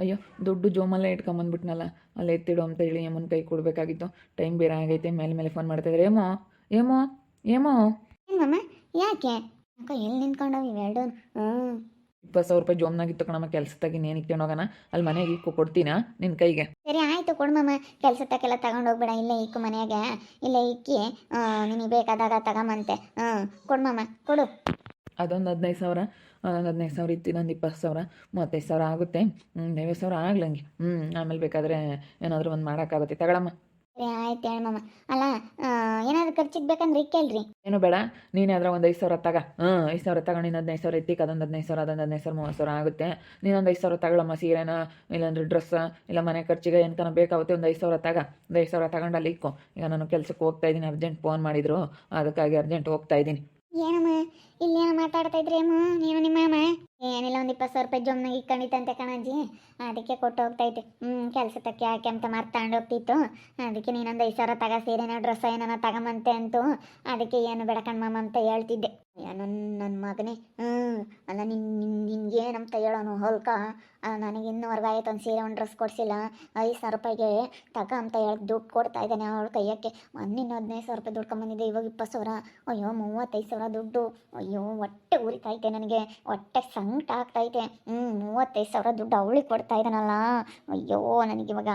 ಅಯ್ಯೋ ದುಡ್ಡು ಜೋಮಲ್ಲೇ ಇಟ್ಕೊಂಬಂದ್ಬಿಟ್ನಲ್ಲ. ಅಲ್ಲಿ ಎತ್ತಿಡು ಅಂತ ಹೇಳಿ ಯಮನ್ ಕೈ ಕೊಡಬೇಕಾಗಿತ್ತು. ಟೈಮ್ ಬೇರೆ ಆಗೈತೆ ಮೇಲೆ ಮೇಲೆ ಫೋನ್ ಮಾಡ್ತಾಯಿದ್ದಾರೆ ಏಮೋ ಏಮೋ ಏಮೋ ಏನಮ್ಮ ಯಾಕೆ? ಅಕ್ಕ ಎಲ್ಲಿ ನಿಂತ್ಕೊಂಡು ಇವೆರಡು ಹ್ಞೂ ಇಪ್ಪತ್ತು ಸಾವಿರ ರೂಪಾಯಿ ಜೋಮ್ನಾಗಿತ್ತು ಕಣಮ್ಮ ಕೆಲಸದಾಗಿ ನೀನು ಇಟ್ಕೊಂಡು ಹೋಗೋಣ? ಅಲ್ಲಿ ಮನೆಗೆ ಇಕ್ಕು ಕೊಡ್ತೀನಾ ನಿನ್ನ ಕೈಗೆ? ಸರಿ ಆಯಿತು ಕೊಡ್ಮಮ್ಮ ಕೆಲಸದಕ್ಕೆಲ್ಲ ತಗೊಂಡು ಹೋಗ್ಬೇಡ. ಇಲ್ಲೇ ಇಕ್ಕು ಮನೆಯಾಗೆ. ಇಲ್ಲೇ ಇಕ್ಕಿ ನಿನಗೆ ಬೇಕಾದಾಗ ತಗೊಂಬಂತೆ. ಹ್ಞೂ ಕೊಡ್ಮಮ್ಮ ಕೊಡು. ಅದೊಂದು ಹದಿನೈದು ಸಾವಿರ. ಅದೊಂದು ಹದಿನೈದು ಸಾವಿರ ಇತ್ತು ಇನ್ನೊಂದು ಇಪ್ಪತ್ತು ಸಾವಿರ ಮೂವತ್ತೈದು ಸಾವಿರ ಆಗುತ್ತೆ. ಹ್ಞೂ ಐವತ್ತು ಸಾವಿರ ಆಗ್ಲಂಗೆ. ಹ್ಞೂ ಆಮೇಲೆ ಬೇಕಾದರೆ ಏನಾದರೂ ಒಂದು ಮಾಡೋಕ್ಕಾಗುತ್ತೆ. ತಗೊಳಮ್ಮ. ಆಯ್ತು ಹೇಳಮ್ಮ ಅಲ್ಲ ಏನಾದರೂ ಖರ್ಚಿಗೆ ಬೇಕಂದ್ರೆ ಕೇಳ್ರಿ. ಏನು ಬೇಡ ನೀನು ಅದ್ರ ಒಂದು ಐದು ಸಾವಿರ ತಗ. ಹ್ಞೂ ಐದು ಸಾವಿರ ತಗೊಂಡು ನೀನು ಹದಿನೈದು ಸಾವಿರ ಇತ್ತಿಕ್ಕ ಅದೊಂದು ಹದಿನೈದು ಸಾವಿರ ಅದೊಂದು ಹದಿನೈದು ಸಾವಿರ ಮೂವತ್ತು ಸಾವಿರ ಆಗುತ್ತೆ. ನೀನೊಂದು ಐದು ಸಾವಿರ ತಗೊಳಮ್ಮ ಸೀರೆನ ಇಲ್ಲಾಂದ್ರೆ ಡ್ರೆಸ್ ಇಲ್ಲ ಮನೆ ಖರ್ಚಿಗೆ ಏನಕನ ಬೇಕಾಗುತ್ತೆ ಒಂದು ಐದು ಸಾವಿರ ತಗ. ಒಂದು ಐದು ಸಾವಿರ ತಗೊಂಡು ಅಲ್ಲಿ ಇಕ್ಕು. ಈಗ ನಾನು ಕೆಲಸಕ್ಕೆ ಹೋಗ್ತಾ ಇದ್ದೀನಿ ಅರ್ಜೆಂಟ್ ಫೋನ್ ಮಾಡಿದ್ರು ಅದಕ್ಕಾಗಿ ಅರ್ಜೆಂಟ್ ಹೋಗ್ತಾ ಇದ್ದೀನಿ. ಏನಮ್ಮ? ಇಲ್ಲೇನೋ ಮಾತಾಡ್ತಾ ಇದ್ರಿ ಅಮ್ಮ? ನೀನು ನಿಮ್ಮ ಅಮ್ಮ ಏನಿಲ್ಲ, ಒಂದು ಇಪ್ಪತ್ತು ಸಾವಿರ ರೂಪಾಯಿ ಜೊಮ್ನಾಗ ಇಕ್ಕಂಡಿತ್ತಂತೆ ಕಣಜ್ಜಿ ಅದಕ್ಕೆ ಕೊಟ್ಟು ಹೋಗ್ತಾ ಇದ್ದೆ. ಹ್ಞೂ ಕೆಲಸಕ್ಕೆ ಯಾಕೆ ಅಂತ ಮಾರ್ತಾ ಹೋಗ್ತಿತ್ತು. ಅದಕ್ಕೆ ನೀನೊಂದು ಐದು ಸಾವಿರ ತಗ ಸೀರೆನ ಡ್ರೆಸ್ ಏನಾನ ತಗೊಂಬಂತೆ ಅಂತು. ಅದಕ್ಕೆ ಏನು ಬೇಡ ಮಾಮ ಅಂತ ಹೇಳ್ತಿದ್ದೆ. ನನ್ನ ನನ್ನ ಮಗನೇ. ಹ್ಞೂ ಅಲ್ಲ, ನಿನ್ ನಿನ್ಗೇನಂತ ಹೇಳೋನು, ಹೊಲ್ಕ? ನನಗೆ ಇನ್ನೂವರೆಗೂ ಆಯ್ತು, ಒಂದು ಸೀರೆ, ಒಂದು ಡ್ರೆಸ್ ಕೊಡಿಸಿಲ್ಲ. ಐದು ಸಾವಿರ ರೂಪಾಯಿಗೆ ತಗ ಅಂತ ಹೇಳಿ ದುಡ್ಡು ಕೊಡ್ತಾ ಇದ್ದಾನೆ ಅವಳು ಕೈಯಕ್ಕೆ. ಮೊನ್ನೆ ಹದಿನೈದು ಸಾವಿರ ರೂಪಾಯಿ ದುಡ್ಕೊಂಬಂದಿದ್ದೆ ಇವಾಗ ಇಪ್ಪತ್ತು ಸಾವಿರ. ಅಯ್ಯೋ, ಮೂವತ್ತೈದು ಸಾವಿರ ದುಡ್ಡು. ಅಯ್ಯೋ, ಹೊಟ್ಟೆ ಉರಿತೈತೆ ನನಗೆ. ಹೊಟ್ಟೆ ಸಂಕಟ ಆಗ್ತೈತೆ. ಹ್ಞೂ ಮೂವತ್ತೈದು ಸಾವಿರ ದುಡ್ಡು ಅವಳಿಗೆ ಕೊಡ್ತಾ ಇದ್ದಾನಲ್ಲ. ಅಯ್ಯೋ ನನಗಿವಾಗ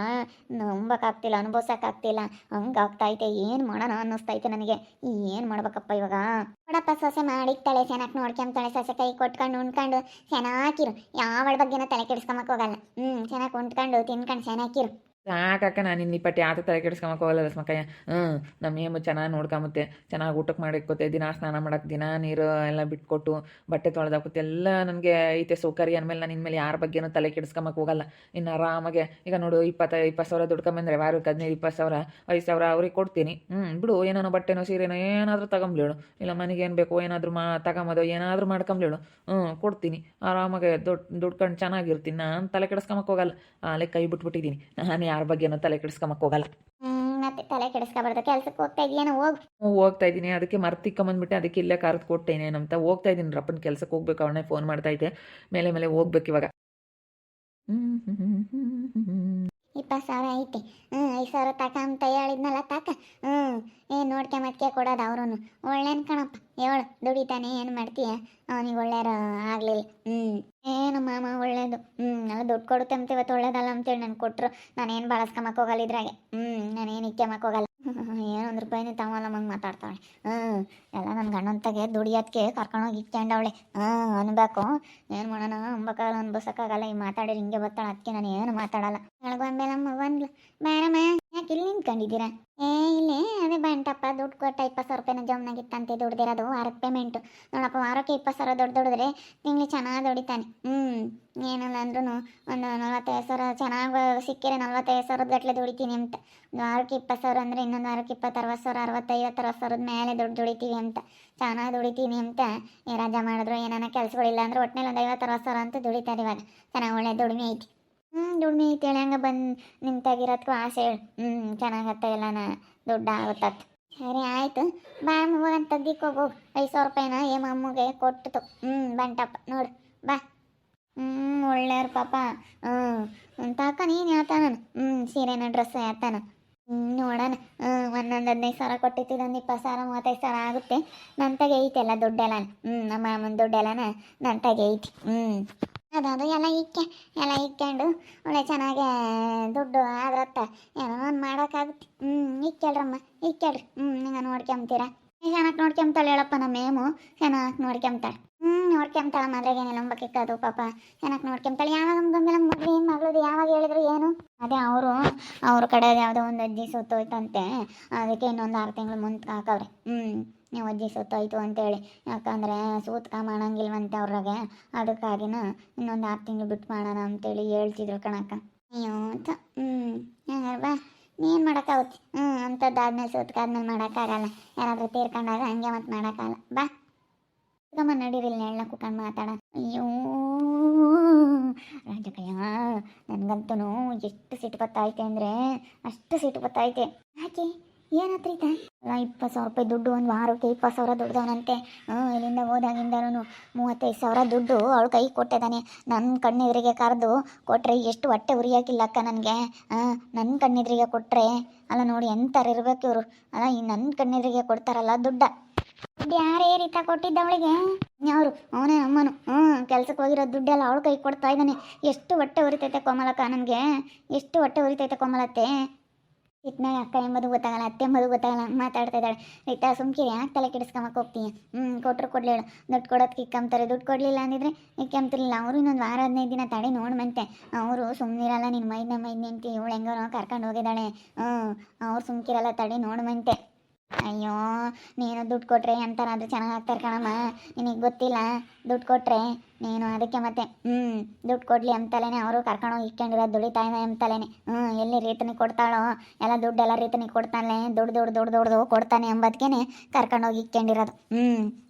ನಂಬಕ್ಕಾಗ್ತಿಲ್ಲ, ಅನುಭವಿಸೋಕ್ಕಾಗ್ತಿಲ್ಲ. ಹಂಗಾಗ್ತೈತೆ, ಏನು ಮಾಡೋಣ ಅನ್ನಿಸ್ತೈತೆ ನನಗೆ. ಏನು ಮಾಡ್ಬೇಕಪ್ಪ ಇವಾಗ? ನೋಡಪ್ಪ ಸೊಸೆ ಮಾಡಿಕ್ತಾಳೆ ಚೆನ್ನಾಗಿ ನೋಡ್ಕೊಂತಾಳೆ ಸೊಸೆ ಕೈ ಕೊಟ್ಕೊಂಡು, ಉಣ್ಕೊಂಡು. ಚೆನ್ನಾಗಿರು ಯಾವಳ ಬಗ್ಗೆನೂ ತಲೆ ಕೆಡಿಸ್ಕೊಂಬಕ್ ಹೋಗಲ್ಲ. ಹ್ಞೂ ಚೆನ್ನಾಗಿ ಉಂಡ್ಕೊಂಡು ತಿನ್ಕೊಂಡು ಚೆನ್ನಾಗಿರು ಸಾಕಕ್ಕ ನಾನು ಇನ್ನು ಪಟ್ಟಿ ಆತ ತಲೆ ಕೆಡಿಸ್ಕೊಂಬಕ್ಕೆ ಹೋಗಲ್ಲ ಸ್ಮಕ್ಕಯ್ಯ. ಹ್ಞೂ ನಮ್ಮ ಏಮು ಚೆನ್ನಾಗಿ ನೋಡ್ಕೊಂಬತ್ತೆ. ಚೆನ್ನಾಗಿ ಊಟಕ್ಕೆ ಮಾಡಿಕೊತ್ತೆ ದಿನ ಸ್ನಾನ ಮಾಡಕ್ಕೆ ದಿನ ನೀರು ಎಲ್ಲ ಬಿಟ್ಕೊಟ್ಟು, ಬಟ್ಟೆ ತೊಳೆದಾಕುತ್ತೆ ಎಲ್ಲ ನನಗೆ ಐತೆ ಸೌಕರ್ಯ. ಅಂದಮೇಲೆ ನಾನು ಇನ್ಮೇಲೆ ಯಾರ ಬಗ್ಗೆನೂ ತಲೆ ಕೆಡಿಸ್ಕೊಂಬಕ್ಕೆ ಹೋಗಲ್ಲ. ಇನ್ನು ಆರಾಮಾಗೆ, ಈಗ ನೋಡು ಇಪ್ಪತ್ತ, ಇಪ್ಪತ್ತು ಸಾವಿರ ದುಡ್ಕೊಂಬಂದ್ರೆ ವಾರಕ್ಕೆ ಹದಿನೈದು, ಇಪ್ಪತ್ತು ಸಾವಿರ, ಐದು ಸಾವಿರ ಅವ್ರಿಗೆ ಕೊಡ್ತೀನಿ. ಹ್ಞೂ ಬಿಡು, ಏನಾನೋ ಬಟ್ಟೆನೋ, ಸೀರೆನೋ ಏನಾದರೂ ತಗೊಂಬ್ಲೇಳು ಇಲ್ಲ ಮನೆಗೆ ಏನು ಬೇಕೋ ಏನಾದರೂ ಮಾ, ತಗೊಂಬೋದು ಏನಾದರೂ ಮಾಡ್ಕೊಂಬ್ಲೇಳು ಹ್ಞೂ ಕೊಡ್ತೀನಿ. ಆರಾಮಾಗೆ ದುಡ್ಡು ದುಡ್ಕೊಂಡು ಚೆನ್ನಾಗಿರ್ತೀನಿ. ನಾನು ತಲೆ ಕೆಡಿಸ್ಕೊಂಬಕ್ಕೆ ಹೋಗಲ್ಲ. ಅಲ್ಲೇ ಕೈ ಬಿಟ್ಬಿಟ್ಟಿದ್ದೀನಿ. ನಾನು ಯಾರ ಬಗ್ಗೆನೂ ತಲೆ ಕೆಡಿಸ್ಕೊಂಬಕ್ ಹೋಗಲ್ಲ. ಹ್ಞೂ ಮತ್ತೆ ತಲೆ ಕೆಡಿಸ್ಕೊಬಾರ್ದು. ಕೆಲ್ಸಕ್ಕೆ ಹೋಗ್ತಾ ಇದೀನಿ ಹೋಗ್. ಹ್ಞೂ ಹೋಗ್ತಾ ಇದ್ದೀನಿ ಅದಕ್ಕೆ ಮರ್ತಿಕ್ಕಂಬಂದ್ಬಿಟ್ಟೆ ಅದಕ್ಕೆ ಇಲ್ಲೇ ಕರೆದು ಕೊಟ್ಟೇನೆ ಅಂತ. ಹೋಗ್ತಾ ಇದ್ದೀನಿ ರಪ್ಪನ ಕೆಲ್ಸಕ್ಕೆ ಹೋಗ್ಬೇಕು ಅವನೇ ಫೋನ್ ಮಾಡ್ತಾ ಇದ್ದೆ. ಮೇಲೆ ಮೇಲೆ ಹೋಗ್ಬೇಕು ಇವಾಗ. ಇಪ್ಪತ್ತು ಸಾವಿರ ಐತಿ. ಹ್ಞೂ ಐದು ಸಾವಿರ ತಕ ಅಂತ ಹೇಳಿದ್ನಲ್ಲ ತಕ? ಹ್ಞೂ ಏನು ನೋಡ್ಕೆ ಮತ್ಕೆ ಕೊಡೋದು ಅವ್ರೂ ಒಳ್ಳೇನು ಕಣಪ್ಪ. ಹೇಳು ದುಡಿತಾನೆ. ಏನು ಮಾಡ್ತೀಯ? ಅವನಿಗೆ ಒಳ್ಳೆಯ ಆಗಲಿಲ್ಲ. ಹ್ಞೂ ಮಾಮ, ಒಳ್ಳೇದು. ಹ್ಞೂ ಎಲ್ಲ ದುಡ್ಡು ಕೊಡುತ್ತೆ ಅಂತ ಇವತ್ತು ಒಳ್ಳೇದಲ್ಲ ಅಂತೇಳಿ ನಾನು ಕೊಟ್ಟರು ನಾನೇನು ಬಳಸ್ಕೊಂಬಕ್ಕೆ ಹೋಗಲ್ಲ ಇದ್ರಾಗೆ. ಹ್ಞೂ ನಾನೇನು ಇಕ್ಕೆಮಕ್ಕೆ ಹೋಗಲ್ಲ. ಏನು ಒಂದು ರೂಪಾಯಿನೂ ತಗೊಲ್ಲ ಮಂಗೆ ಮಾತಾಡ್ತಾಳೆ ಹ್ಞೂ ಎಲ್ಲ ನನ್ನ ಗಂಡಂತಾಗೆ ದುಡಿಯೋದಕ್ಕೆ ಕರ್ಕೊಂಡೋಗಿ ಇಕ್ಕೊಂಡವಳೆ ಹ್ಞೂ ಅನ್ಬೇಕು. ಏನು ಮಾಡೋಣ ಅಂಬಕ್ಕಾಗಲ್ಲ ಅನ್ಬಸಕ್ಕಾಗಲ್ಲ ಈ ಮಾತಾಡಿದ್ರೆ ಹಿಂಗೆ ಬರ್ತಾಳೆ ಅದಕ್ಕೆ ನಾನು ಏನು ಮಾತಾಡಲ್ಲ. ಬೆಳಗೊಂಬೇಲಮ್ಮ ಬಂದ್ಲು. ಬೇಡಮ್ಮ, ಯಾಕೆ ಇಲ್ಲಿ ನಿಂತ್ಕೊಂಡಿದ್ದೀರಾ? ಏ ಇಲ್ಲಿ ಅದೇ ಬಂಟಪ್ಪ ದುಡ್ಡು ಕೊಟ್ಟ ಇಪ್ಪತ್ತು ಸಾವಿರ ರೂಪಾಯಿನ ಜಮ್ನಾಗಿತ್ತಂತೆ ದುಡ್ದಿರೋದು ವಾರಕ್ಕೆ ಪೇಮೆಂಟು ನೋಡಪ್ಪ, ವಾರಕ್ಕೆ ಇಪ್ಪತ್ತು ಸಾವಿರ ದುಡ್ಡು ದುಡಿದ್ರೆ ತಿಂಗ್ಳು ಚೆನ್ನಾಗಿ ದುಡಿತಾನೆ. ಹ್ಞೂ ಏನಿಲ್ಲ ಅಂದ್ರೂ ಒಂದು ನಲ್ವತ್ತೈದು ಸಾವಿರ, ಚೆನ್ನಾಗಿ ಸಿಕ್ಕಿರೆ ನಲ್ವತ್ತೈದು ಸಾವಿರದ ಗಟ್ಟಲೆ ದುಡಿತೀನಿ ಅಂತ. ಒಂದು ವಾರಕ್ಕೆ ಇಪ್ಪತ್ತು ಸಾವಿರ ಅಂದರೆ ಇನ್ನೊಂದು ವಾರಕ್ಕೆ ಇಪ್ಪತ್ತು, ಅರವತ್ತು ಸಾವಿರ ಅರವತ್ತೈವತ್ತು ಅರವತ್ತು ಸಾವಿರದ ಮೇಲೆ ದುಡ್ಡು ದುಡಿತೀವಿ ಅಂತ. ಚೆನ್ನಾಗಿ ದುಡಿತೀನಿ ಅಂತ ರಾಜ ಮಾಡಿದ್ರು, ಏನಾನ ಕೆಲಸಗಳಿಲ್ಲ ಅಂದ್ರೆ ಒಟ್ಟಿನಲ್ಲಿ ಒಂದು ಐವತ್ತು, ಅರವತ್ತು ಸಾವಿರ ಅಂತ ದುಡಿತಾರೆ ಇವಾಗ. ಚೆನ್ನಾಗಿ ಒಳ್ಳೆ ದುಡಿಮೆ ಐತಿ. ಹ್ಞೂ ದುಡಿಮೆ ಐತೆ ಹೇಳಿ ಹಂಗೆ ಬಂದು ನಿಂತಾಗಿರೋದಕ್ಕೂ ಆಸೆ ಹೇಳು. ಹ್ಞೂ ಚೆನ್ನಾಗತ್ತೆ ಎಲ್ಲನ ದುಡ್ಡು ಆಗುತ್ತತ್. ಸರಿ, ಆಯಿತು. ಬಾ ಅಂತ ತೆಗ್ದಿಕ್ಕೆ ಹೋಗು. ಐದು ಸಾವಿರ ರೂಪಾಯಿನ ಏಮ ಅಮ್ಮಗೆ ಕೊಟ್ಟಿತು ಹ್ಞೂ ಬಂಟಪ್ಪ ನೋಡು, ಬಾ. ಹ್ಞೂ ಒಳ್ಳೆಯವ್ರು ಪಾಪ. ಹ್ಞೂ ತಾಕ ನೀನು ಯಾತಾನ ಹ್ಞೂ ಸೀರೆನ ಡ್ರೆಸ್ ಯಾತಾನ ಹ್ಞೂ ನೋಡೋಣ. ಹ್ಞೂ ಒಂದೊಂದು ಹದಿನೈದು ಸಾವಿರ ಕೊಟ್ಟಿತ್ತು, ಇದೊಂದು ಇಪ್ಪತ್ತು ಸಾವಿರ, ಮೂವತ್ತೈದು ಸಾವಿರ ಆಗುತ್ತೆ. ನನ್ನ ತಗೆ ಐತೆಲ್ಲ ದುಡ್ಡೆಲ್ಲ ಹ್ಞೂ ನಮ್ಮ ಮಾಮನ ದುಡ್ಡೆಲ್ಲನ ನನ್ನ ತಗೆ ಐತಿ. ಹ್ಞೂ ಅದದು, ಎಲ್ಲ ಇಕ್ಕೆ, ಎಲ್ಲ ಇಕ್ಕೊಂಡು, ಒಳ್ಳೆ ಚೆನ್ನಾಗಿ ದುಡ್ಡು ಆದ್ರತ್ತ. ಏನೋ ಒಂದು ಮಾಡೋಕ್ಕಾಗುತ್ತೆ. ಹ್ಞೂ ಇಕ್ಕೇಳ್ರಮ್ಮ, ಇಕ್ಕೇಳ್ರಿ. ಹ್ಞೂ ನೀವು ನೋಡ್ಕೊಂತೀರ ಚೆನ್ನಾಗಿ ನೋಡ್ಕೊಂತಾಳೆ ಹೇಳಪ್ಪ ನಮ್ಮ ಮೇಮು ಚೆನ್ನಾಗಿ ನೋಡ್ಕೊಂತಾಳೆ ಹ್ಞೂ ನೋಡ್ಕೊಂತಾಳೆ ಮದ್ರೆಗೆ ಏನಿಲ್ಲ ಅಂಬಕ್ಕಿಕ್ಕದು ಪಾಪ. ಚೆನ್ನಾಗಿ ನೋಡ್ಕೊಂತಾಳೆ ಯಾವಾಗ ಗಂಗಲ ಮದ್ವೆ ಮಗಳದು ಯಾವಾಗ ಹೇಳಿದ್ರು ಏನು? ಅದೇ ಅವರು, ಅವ್ರ ಕಡೆ ಯಾವುದೋ ಒಂದು ಅಜ್ಜಿ ಸುತ್ತೋಯ್ತಂತೆ. ಅದಕ್ಕೆ ಇನ್ನೊಂದು ಆರು ತಿಂಗಳು ಮುಂದೆ ಹಾಕವ್ರೆ. ಹ್ಞೂ ನೀವು ಅಜ್ಜಿ ಸತ್ತೋಯ್ತು ಅಂತೇಳಿ. ಯಾಕಂದರೆ ಸೂತ್ಕ ಮಾಡಂಗಿಲ್ವಂತೆ ಅವ್ರಾಗೆ. ಅದಕ್ಕಾಗಿನ ಇನ್ನೊಂದು ಆರು ತಿಂಗಳು ಬಿಟ್ಟು ಮಾಡೋಣ ಅಂತೇಳಿ ಹೇಳ್ತಿದ್ರು ಕಣಕ್ಕ. ಅಯ್ಯೋ ಅಂತ ಹ್ಞೂ ಬಾ. ನೀನು ಮಾಡೋಕ್ಕಾಗುತ್ತೆ? ಹ್ಞೂ ಅಂಥದ್ದಾದ್ಮೇಲೆ ಸೂತ್ಕಾದ್ಮೇಲೆ ಮಾಡೋಕ್ಕಾಗಲ್ಲ. ಯಾರಾದರೂ ತೀರ್ಕೊಂಡಾಗ ಹಂಗೆ ಮತ್ತೆ ಮಾಡೋಕ್ಕಾಗಲ್ಲ. ಬಾ. ಗಮ್ಮ ನಡೀರಿಲ್ಲ ನೆಳ್ಳ ಕುತ್ಕೊಂಡು ಮಾತಾಡ. ಅಯ್ಯೋ, ರಾಜಕಯ್ಯ, ನನಗಂತೂ ಎಷ್ಟು ಸಿಟ್ಟು ಬತ್ತೈತೆ ಅಂದರೆ ಅಷ್ಟು ಸಿಟ್ಟು ಬತ್ತೈತೆ ಯಾಕೆ? ಏನತ್ರೀತ ಇಪ್ಪತ್ತು ಸಾವಿರ ರೂಪಾಯಿ ದುಡ್ಡು, ಒಂದು ವಾರಕ್ಕೆ ಇಪ್ಪತ್ತು ಸಾವಿರ ದುಡ್ದವನಂತೆ. ಇಲ್ಲಿಂದ ಹೋದಾಗಿಂದನೂ ಮೂವತ್ತೈದು ಸಾವಿರ ದುಡ್ಡು ಅವಳು ಕೈ ಕೊಟ್ಟಿದ್ದಾನೆ. ನನ್ನ ಕಣ್ಣೆದುರಿಗೆ ಕರೆದು ಕೊಟ್ಟರೆ ಎಷ್ಟು ಹೊಟ್ಟೆ ಉರಿಯಾಕಿಲ್ಲಕ್ಕ ನನಗೆ. ನನ್ನ ಕಣ್ಣೆದುರಿಗೆ ಕೊಟ್ಟರೆ ಅಲ್ಲ, ನೋಡಿ ಎಂಥರ್ ಇರ್ಬೇಕು ಇವರು. ಅಲ್ಲ, ಈ ನನ್ನ ಕಣ್ಣೆದುರಿಗೆ ಕೊಡ್ತಾರಲ್ಲ ದುಡ್ಡ. ದುಡ್ಡು ಯಾರೇ ರೀತ ಕೊಟ್ಟಿದ್ದ ಅವಳಿಗೆ ಅವರು ಅವನೇ ಅಮ್ಮನು. ಹ್ಞೂ ಕೆಲ್ಸಕ್ಕೆ ಹೋಗಿರೋ ದುಡ್ಡೆಲ್ಲ ಅವಳು ಕೈ ಕೊಡ್ತಾ ಇದ್ದಾನೆ. ಎಷ್ಟು ಹೊಟ್ಟೆ ಉರಿತೈತೆ ಕೋಮಲಕ್ಕ ನನಗೆ. ಎಷ್ಟು ಹೊಟ್ಟೆ ಉರಿತೈತೆ ಕೋಮಲತ್ತೆ. ಚಿಕ್ಕನಾಗ ಅಕ್ಕ ಎಂಬುದು ಗೊತ್ತಾಗಲ್ಲ, ಅತ್ತೆ ಎಂಬುದು ಗೊತ್ತಾಗಲ್ಲ, ಮಾತಾಡ್ತಾ ಇದ್ದಾಳೆ. ರೈತಾ, ಸುಮ್ಕಿರಿ, ಯಾಕೆ ತಲೆ ಕೆಡಿಸ್ಕೊಂಬಕ್ಕೆ ಹೋಗ್ತೀನಿ ಹ್ಞೂ ಕೊಟ್ಟರು ಕೊಡ್ಲೇಳು ದುಡ್ಡು ಕೊಡೋದಕ್ಕೆ ಇಕ್ಕಂತಾರೆ ದುಡ್ಡು ಕೊಡಲಿಲ್ಲ ಅಂದಿದ್ರೆ ಇಕ್ಕಂತಿರ್ಲಿಲ್ಲ ಅವರು ಇನ್ನೊಂದು ವಾರ, ಹದಿನೈದು ದಿನ ತಡೆ ನೋಡ್ಮಂತೆ. ಅವರು ಸುಮ್ಮನಿರಲ್ಲ ನಿನ್ನ ಮೈದ್ನ ಮೈದ್ನೆ ಅಂತ ಇವಳು ಹೆಂಗೋ ಕರ್ಕೊಂಡು ಹೋಗಿದ್ದಾಳೆ. ಹ್ಞೂ ಅವ್ರು ಸುಮ್ಕಿರಲ್ಲ, ತಡೆ ನೋಡ್ಮಂತೆ. ಅಯ್ಯೋ, ನೀನು ದುಡ್ಡು ಕೊಟ್ರೆ ಎಂತನಾದ್ರೂ ಚೆನ್ನಾಗಿ ಆಗ್ತಾರೆ ಕಣಮ್ಮ. ನಿನಗೆ ಗೊತ್ತಿಲ್ಲ, ದುಡ್ಡು ಕೊಟ್ರೆ ನೀನು ಅದಕ್ಕೆ ಮತ್ತೆ ಹ್ಞೂ ದುಡ್ಡು ಕೊಡಲಿ ಅಂತಲೇ ಅವರು ಕರ್ಕೊಂಡೋಗಿ ಇಟ್ಕೊಂಡಿರೋದು ದುಡಿತಾ ಇದೆ ಅಂತಲೇ ಹ್ಞೂ ಎಲ್ಲಿ ರೀತನಿಗೆ ಕೊಡ್ತಾಳೋ, ಎಲ್ಲ ದುಡ್ಡೆಲ್ಲ ರೀತನಿಗೆ ಕೊಡ್ತಾನೆ, ದುಡ್ಡು ದುಡ್ಡು ದುಡ್ಡು ದುಡ್ದು ಕೊಡ್ತಾನೆ ಎಂಬದಕ್ಕೆ ಕರ್ಕೊಂಡೋಗಿ ಇಟ್ಕೊಂಡಿರೋದು ಹ್ಞೂ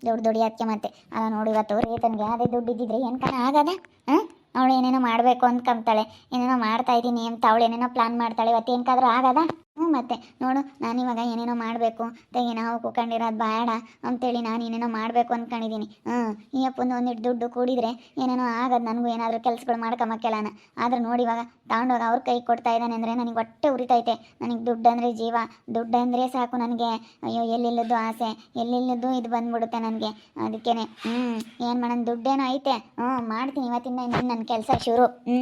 ದುಡ್ಡು ದುಡಿಯೋದಕ್ಕೆ ಮತ್ತೆ. ಅಲ್ಲ ನೋಡಿ ಇವತ್ತು ರೀತನಿಗೆ ಅದೇ ದುಡ್ಡು ಇದ್ದಿದ್ರೆ ಏನು ಕಣ ಆಗದ? ಹಾಂ? ಅವಳು ಏನೇನೋ ಮಾಡಬೇಕು ಕಂತಾಳೆ ಏನೇನೋ ಮಾಡ್ತಾ ಇದ್ದೀನಿ ಅಂತ ಅವಳು ಏನೇನೋ ಪ್ಲಾನ್ ಮಾಡ್ತಾಳೆ, ಇವತ್ತು ಏನಕ್ಕಾದ್ರೂ ಆಗದ? ಹ್ಞೂ ಮತ್ತೆ ನೋಡು ನಾನಿವಾಗ ಏನೇನೋ ಮಾಡಬೇಕು ತೆಗಿ ನಾವು ಕೂಕೊಂಡಿರೋದು ಬೇಡ ಅಂತೇಳಿ ನಾನು ಏನೇನೋ ಮಾಡಬೇಕು ಅಂದ್ಕೊಂಡಿದ್ದೀನಿ ಹ್ಞೂ ಈ ಅಪ್ಪಂದು ಒಂದಿಟ್ಟು ದುಡ್ಡು ಕೂಡಿದ್ರೆ ಏನೇನೋ ಆಗೋದು ನನಗೂ ಏನಾದರೂ ಕೆಲಸಗಳು ಮಾಡ್ಕೊಂಬಕ್ಕೆಲ್ಲನ ಆದ್ರೆ ನೋಡಿ ಇವಾಗ ತಗೊಂಡೋಗಿ ಅವ್ರ ಕೈ ಕೊಡ್ತಾ ಇದ್ದಾನೆ ಅಂದರೆ ನನಗೆ ಒಟ್ಟೆ ಉರಿತೈತೆ. ನನಗೆ ದುಡ್ಡು ಅಂದರೆ ಜೀವ, ದುಡ್ಡು ಅಂದರೆ ಸಾಕು ನನಗೆ. ಅಯ್ಯೋ, ಎಲ್ಲಿಲ್ಲದ್ದು ಆಸೆ, ಎಲ್ಲಿಲ್ಲದ್ದು ಇದು ಬಂದ್ಬಿಡುತ್ತೆ ನನಗೆ. ಅದಕ್ಕೇನೆ ಹ್ಞೂ ಏನು ಮಾಡೋಣ, ದುಡ್ಡೇನೋ ಐತೆ. ಹ್ಞೂ ಮಾಡ್ತೀನಿ ಇವತ್ತಿಂದ ನನ್ನ ಕೆಲಸ ಶುರು. ಹ್ಞೂ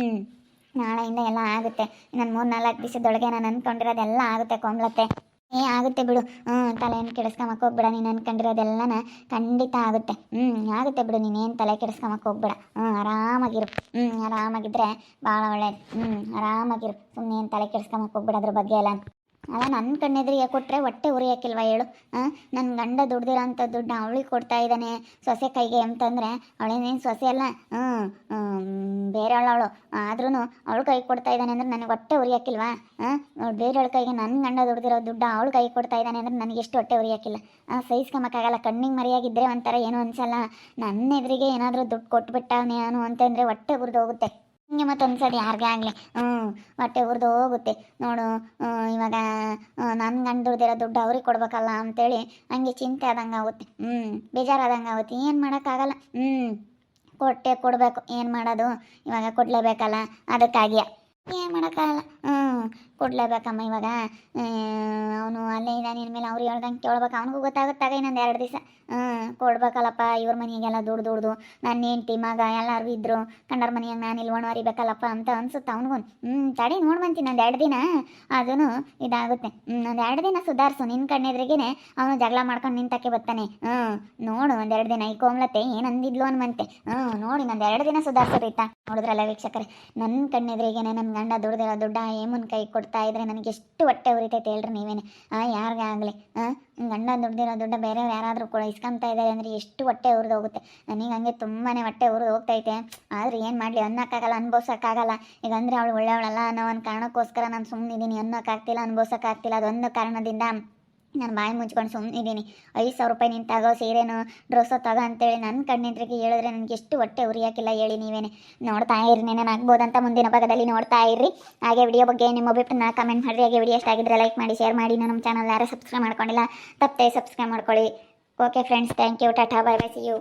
ನಾಳೆಯಿಂದ ಎಲ್ಲ ಆಗುತ್ತೆ. ಇನ್ನೊಂದು ಮೂರು ನಾಲ್ಕು ದಿವಸದೊಳಗೆ ನಾನು ಅಂದ್ಕೊಂಡಿರೋದೆಲ್ಲ ಆಗುತ್ತೆ ಕೊಂಬ್ಲತ್ತೆ ಏ, ಆಗುತ್ತೆ ಬಿಡು. ಹ್ಞೂ ತಲೆಯನ್ನು ಕೆಡಿಸ್ಕೊಂಬಕ್ಕೆ ಹೋಗ್ಬೇಡ. ನೀನು ಅಂದ್ಕೊಂಡಿರೋದೆಲ್ಲನ ಖಂಡಿತ ಆಗುತ್ತೆ. ಹ್ಞೂ ಆಗುತ್ತೆ ಬಿಡು. ನೀನೇನು ತಲೆ ಕೆಡಿಸ್ಕೊಂಬಕ್ಕೆ ಹೋಗ್ಬೇಡ. ಹ್ಞೂ ಆರಾಮಾಗಿರು. ಹ್ಞೂ ಆರಾಮಾಗಿದ್ರೆ ಭಾಳ ಒಳ್ಳೇದು. ಹ್ಞೂ ಆರಾಮಾಗಿರು. ಸುಮ್ಮನೆ ಏನು ತಲೆ ಕೆಡಿಸ್ಕೊಂಬಕ್ಕೆ ಅದ್ರ ಬಗ್ಗೆ ಎಲ್ಲ. ಅಲ್ಲ ನನ್ನ ಕಣ್ಣೆದ್ರಿಗೆ ಕೊಟ್ಟರೆ ಹೊಟ್ಟೆ ಉರಿಯೋಕ್ಕಿಲ್ವ ಹೇಳು ನನ್ನ ಗಂಡ ದುಡ್ದಿರೋ ಅಂಥ ದುಡ್ಡು ಅವಳಿಗೆ ಕೊಡ್ತಾ ಇದ್ದಾನೆ, ಸೊಸೆ ಕೈಗೆ ಅಂತಂದರೆ ಅವಳೇನೇನು ಸೊಸೆ ಅಲ್ಲ ಹ್ಞೂ ಬೇರೆ ಅವಳು ಆದ್ರೂ ಅವಳು ಕೈ ಕೊಡ್ತಾ ಇದ್ದಾನೆ ಅಂದ್ರೆ ನನಗೆ ಹೊಟ್ಟೆ ಹಾಂ ಬೇರೆಯವಳ ಕೈಗೆ ನನ್ನ ಗಂಡ ದುಡ್ದಿರೋ ದುಡ್ಡು ಅವಳು ಕೈ ಕೊಡ್ತಾ ಇದ್ದಾನೆ ಅಂದರೆ ನನಗೆ ಎಷ್ಟು ಹೊಟ್ಟೆ ಉರಿಯಕ್ಕಿಲ್ಲ ಹಾಂ ಸಹಿಸ್ಕೊಂಬಕ್ಕಾಗಲ್ಲ ಕಣ್ಣಿಗೆ ಮರಿಯಾಗಿದ್ದರೆ ಒಂಥರ ಏನೂ ಅನ್ಸಲ್ಲ ನನ್ನ ಎದುರಿಗೆ ಏನಾದರೂ ದುಡ್ಡು ಕೊಟ್ಬಿಟ್ಟವನೇ ನಾನು ಅಂತಂದರೆ ಹೊಟ್ಟೆ ಉರಿದು ಹೋಗುತ್ತೆ ಹಿಂಗೆ ಮತ್ತೊಂದು ಸರಿ ಯಾರಿಗೇ ಆಗಲಿ. ಹ್ಞೂ ಹೊಟ್ಟೆ ಉರಿದು ಹೋಗುತ್ತೆ. ನೋಡು ಇವಾಗ ನನ್ನ ಗಂಡ ದುಡ್ದಿರೋ ದುಡ್ಡು ಅವ್ರಿಗೆ ಕೊಡ್ಬೇಕಲ್ಲ ಅಂತೇಳಿ ಹಂಗೆ ಚಿಂತೆ ಆದಂಗೆ ಆಗುತ್ತೆ. ಹ್ಞೂ ಬೇಜಾರಾದಂಗೆ ಆಗುತ್ತೆ. ಏನು ಮಾಡೋಕ್ಕಾಗಲ್ಲ. ಹ್ಞೂ ಕೊಟ್ಟೆ ಕೊಡಬೇಕು. ಏನು ಮಾಡೋದು? ಇವಾಗ ಕೊಡಲೇಬೇಕಲ್ಲ. ಅದಕ್ಕಾಗಿಯ. ಏನು ಮಾಡೋಕ್ಕಾಗಲ್ಲ. ಹ್ಞೂ ಕೊಡಲೇಬೇಕಮ್ಮ ಇವಾಗ. ಅವನು ಅಲ್ಲೇ ಇದ್ದಾನೆ ಇನ್ಮೇಲೆ ಅವ್ರು ಹೇಳ್ದಂಗೆ ಕೇಳ್ಬೇಕು. ಅವನಿಗೂ ಗೊತ್ತಾಗುತ್ತಾಗ ಇನ್ನೊಂದು ಎರಡು ದಿವಸ. ಕೊಡ್ಬೇಕಲ್ಲಪ್ಪ, ಇವ್ರ ಮನೆಗೆಲ್ಲ ದುಡ್ದು ದುಡ್ದು. ನನ್ನ ಹೆಂಡ್ತಿ, ಮಗ ಎಲ್ಲರೂ ಇದ್ರು. ಕಂಡರ ಮನೆಯಾಗ ನಾನು ಇಲ್ಲಿ ಒಣವರಿಬೇಕಲ್ಲಪ್ಪ ಅಂತ ಅನ್ಸುತ್ತೆ ಅವನಿಗೂ. ಹ್ಞೂ ತಡಿ ನೋಡ್ಬಂತೀನಿ ಒಂದು ಎರಡು ದಿನ. ಅದೂ ಇದಾಗುತ್ತೆ. ಒಂದು ಎರಡು ದಿನ ಸುಧಾರಿಸು. ನಿನ್ನ ಕಣ್ಣೆದ್ರಿಗೇನೆ ಅವನು ಜಗಳ ಮಾಡ್ಕೊಂಡು ನಿಂತಕ್ಕೆ ಬರ್ತಾನೆ. ಹ್ಞೂ ನೋಡು ಒಂದೆರಡು ದಿನ. ಈ ಕೋಮ್ಲತೆ ಏನು ಅಂದಿದ್ಲು ಅನ್ಮಂತೆ. ಹ್ಞೂ ನೋಡಿ ನಂದು ಎರಡು ದಿನ ಸುಧಾರಿಸು, ರೀತಾ. ನೋಡಿದ್ರಲ್ಲ ವೀಕ್ಷಕರೇ. ನನ್ನ ಕಣ್ಣೆದ್ರಿಗೇನೆ ನನ್ನ ಗಂಡ ದುಡ್ದಿರೋ ದುಡ್ಡ ಏಮನ್ ಕೈ ಕೊಡ್ತಾ ಇದ್ರೆ ನನಗೆ ಎಷ್ಟು ಹೊಟ್ಟೆ ಉರಿತೈತೆ ಹೇಳ್ರಿ ನೀವೇನೆ. ಆ ಯಾರಿಗಾಗಲಿ ಆಗಲಿ? ಹಾಂ ಗಂಡ ದುಡ್ಡಿರೋ ದುಡ್ಡು ಬೇರೆಯವ್ರು ಯಾರಾದರೂ ಕೂಡ ಇಸ್ಕೊಂತ ಇದ್ದಾರೆ ಅಂದರೆ ಎಷ್ಟು ಹೊಟ್ಟೆ ಉರಿದು ಹೋಗುತ್ತೆ ನನಗೆ ಹಂಗೆ ತುಂಬಾ ಹೊಟ್ಟೆ ಉರಿದು ಹೋಗ್ತೈತೆ. ಆದ್ರೆ ಏನು ಮಾಡಲಿ, ಅನ್ನೋಕ್ಕಾಗಲ್ಲ, ಅನ್ಭವ್ಸೋಕ್ಕಾಗಲ್ಲ. ಈಗ ಅಂದರೆ ಅವಳು ಒಳ್ಳೆಯವಳಲ್ಲ ಅನ್ನೋ ಒಂದು ಕಾರಣಕ್ಕೋಸ್ಕರ ನಾನು ಸುಮ್ಮನಿದ್ದೀನಿ ಅನ್ನೋಕ್ಕಾಗ್ತಿಲ್ಲ, ಅನ್ಭವ್ಸೋಕ್ಕಾಗ್ತಿಲ್ಲ. ಅದೊಂದು ಕಾರಣದಿಂದ ನಾನು ಬಾಯಿ ಮುಚ್ಕೊಂಡು ಸುಮ್ಮನಿದ್ದೀನಿ ಐದು ಸಾವಿರ ರೂಪಾಯಿ ನೀನು ತಗೋ, ಸೀರೆನೋ ಡ್ರೆಸ್ಸೋ ತಗೋ ಅಂತೇಳಿ ನನ್ನ ಕಣ್ಣಿದ್ರಿಗೆ ಹೇಳಿದ್ರೆ ನನಗೆ ಎಷ್ಟು ಹೊಟ್ಟೆ ಉರಿಯಾಕಿಲ್ಲ ಹೇಳಿ ನೀವೇನೆ. ನೋಡ್ತಾ ಇರಿ ಆಗ್ಬೋದು ಅಂತ ಮುಂದಿನ ಭಾಗದಲ್ಲಿ ನೋಡ್ತಾ ಇರಿ ಹಾಗೆ ವಿಡಿಯೋ ಬಗ್ಗೆ ನಿಮ್ಮ ಅಭಿಪ್ರಾಯ ಕಮೆಂಟ್ ಮಾಡಿರಿ. ಹಾಗೆ ವಿಡಿಯೋ ಆಗಿದ್ರೆ ಲೈಕ್ ಮಾಡಿ ಶೇರ್ ಮಾಡಿ. ನಮ್ಮ ಚಾನಲ್ ಯಾರು ಸಬ್ಸ್ಕ್ರೈಬ್ ಮಾಡ್ಕೊಂಡಿಲ್ಲ, ತಪ್ಪದೆ ಸಬ್ಸ್ಕ್ರೈಬ್ ಮಾಡ್ಕೊಳ್ಳಿ. Okay friends thank you tata bye bye see you